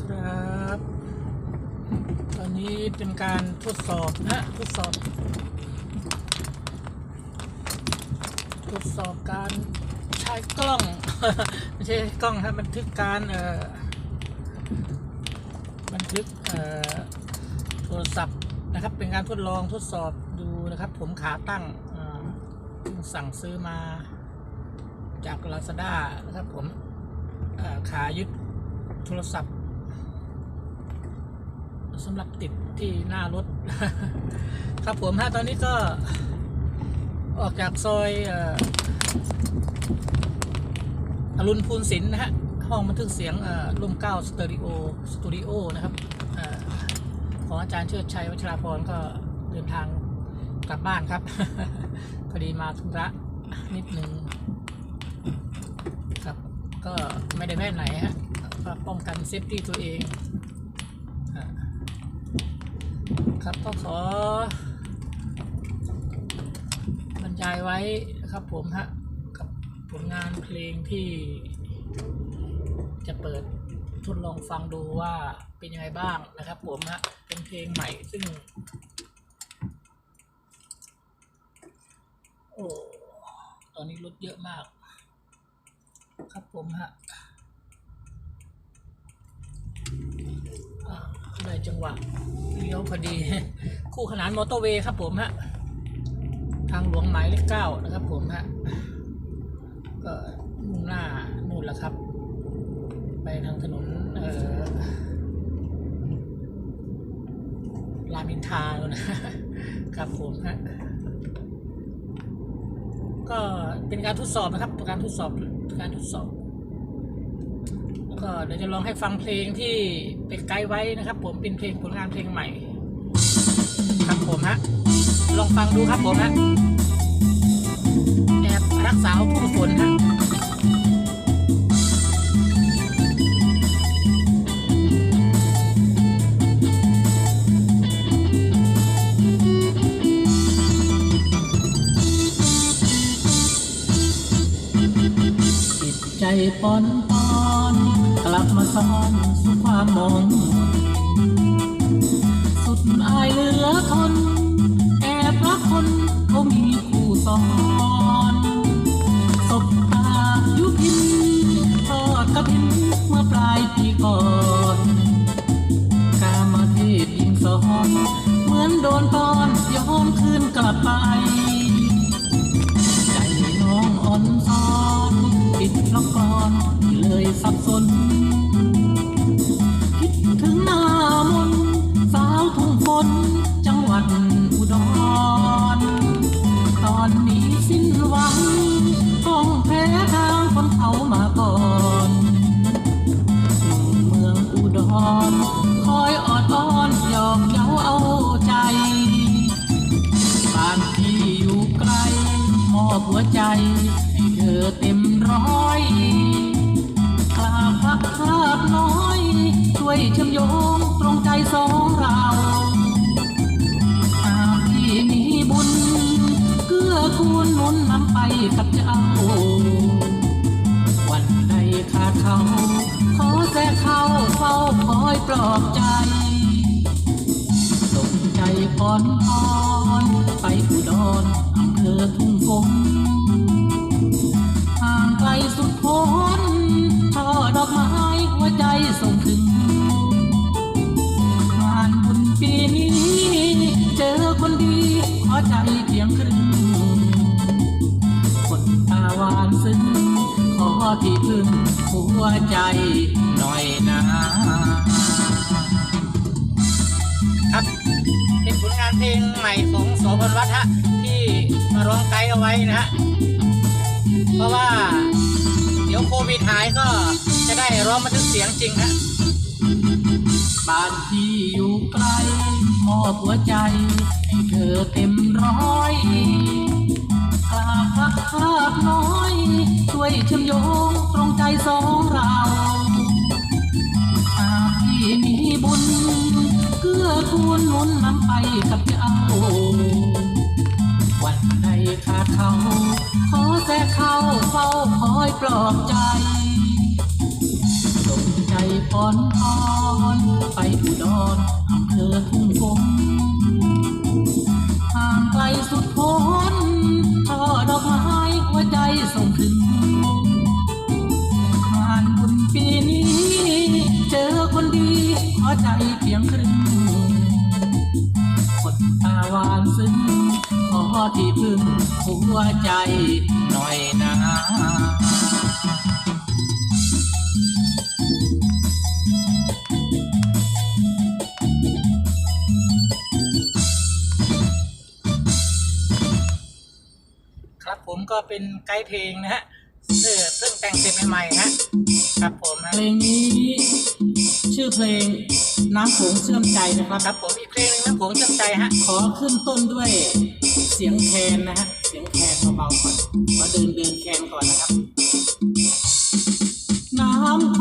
ครับ ตอนนี้เป็นการทดสอบนะทดสอบ ทดสอบการใช้กล้อง ไม่ใช่กล้องครับบันทึกการเอ่อบันทึกเอ่อโทรศัพท์นะครับ เป็นการทดลองทดสอบดูนะครับ ผมขาตั้งสั่งซื้อมาจาก Lazada นะครับผมขายึดโทรศัพท์ สำหรับติดที่หน้ารถ ครับผมฮะตอนนี้ก็ ออกจากซอยอรุณพูนศิลป์นะฮะ ห้องบันทึกเสียงเอ่อร่มเก้าสตูดิโอสตูดิโอนะครับอของอาจารย์เชิดชัยวัชราพรก็เดินทางกลับบ้านครับ พอดีมาธุระนิดนึงครับ ก็ไม่ได้แม่ไหนฮะป้องกันเซฟตี้ตัวเอง ครับก็ขอบรรยายไว้นะครับผมฮะกับผลงานเพลงที่ จะเปิดทดลองฟังดูว่าเป็นยังไงบ้างนะครับผมฮะเป็นเพลงใหม่ซึ่ง โอ้ตอนนี้รถเยอะมาก ครับผมฮะอ่าได้ จังหวะเลี้ยวพอดี คู่ขนานมอเตอร์เวย์ครับผมฮะ ทางหลวงหมายเลขเก้านะครับผมฮะ ก็มุ่งหน้านู่นแหละครับ ไปทางถนนเอ่อรามินทาแล้วนะครับผมฮะก็เป็นการทดสอบนะครับ การทดสอบการทดสอบ ก็เดี๋ยวจะลองให้ฟังเพลงที่ไปไกด์ไว้นะครับ ผมเป็นเพลงผลงานเพลงใหม่ ครับผมฮะลองฟังดูครับผมฮะแอบรักสาวผู้ฝนฮะจิตใจปอนปอน กลับมาซ้อนความมง สุดอายเหลือทน แอบรักคนเขามีคู่ซ้อนสบตายุพินทอดกระพินเมื่อปลายปีก่อน กามาเทศยิงสอน เหมือนโดนตอนย้อนคืนกลับไป อบหัวใจ ให้เธอเต็มร้อยกลาบพักคาบน้อย ช่วยเชื่อมโยงตรงใจสองเราหากที่มีบุญ เกื้อกูลหนุนนำไปกับเจ้า วันใดขาดเขาขอแทรกเข้าเฝ้าคอยปลอบใจส่งใจปอ สียงครึ่งคนตาหวานซึ้งขอที่พึ่งหัวใจหน่อยนะครับเป็นผลงานเพลงใหม่ของโสพลวัฒน์ที่มาร้องไกด์เอาไว้นะฮะเพราะว่า เดี๋ยวโควิดหายก็จะได้ร้องบันทึกเสียงจริงฮะ บ้านที่อยู่ไกลมอบหัวใจ ให้เธอเต็มร้อยกลาบพักคาบน้อย ช่วยเชื่อมโยงตรงใจสองเราหาที่มีบุญเกื้อกูลนุนนำไปกับเจ้าวันใดขาดเขา ขอแทรกเข้าเฝ้าคอยปลอบใจ ปอนปอนรไปอุดรอำเภอทุ่งคงห่างไกลสุดพ้นช่อดอกไม้หัวใจส่งถึงผ่านบุญปีนี้ เจอคนดีขอใจเพียงครึ่งคนตาหวานซึ้งขอที่พึ่งหัวใจหน่อยนะ ก็เป็นไกด์เพลงนะฮะเพิ่งแต่งเสร็จใหม่ๆฮะครับผมเพลงนี้ชื่อเพลงน้ำผงเชื่อมใจนะครับครับผมอีกเพลงนึงน้ำผงเชื่อมใจฮะ ขอขึ้นต้นด้วยเสียงแคนนะฮะเสียงแคนเบาๆก่อนมาเดินเดินแคนก่อนนะครับ น้ำ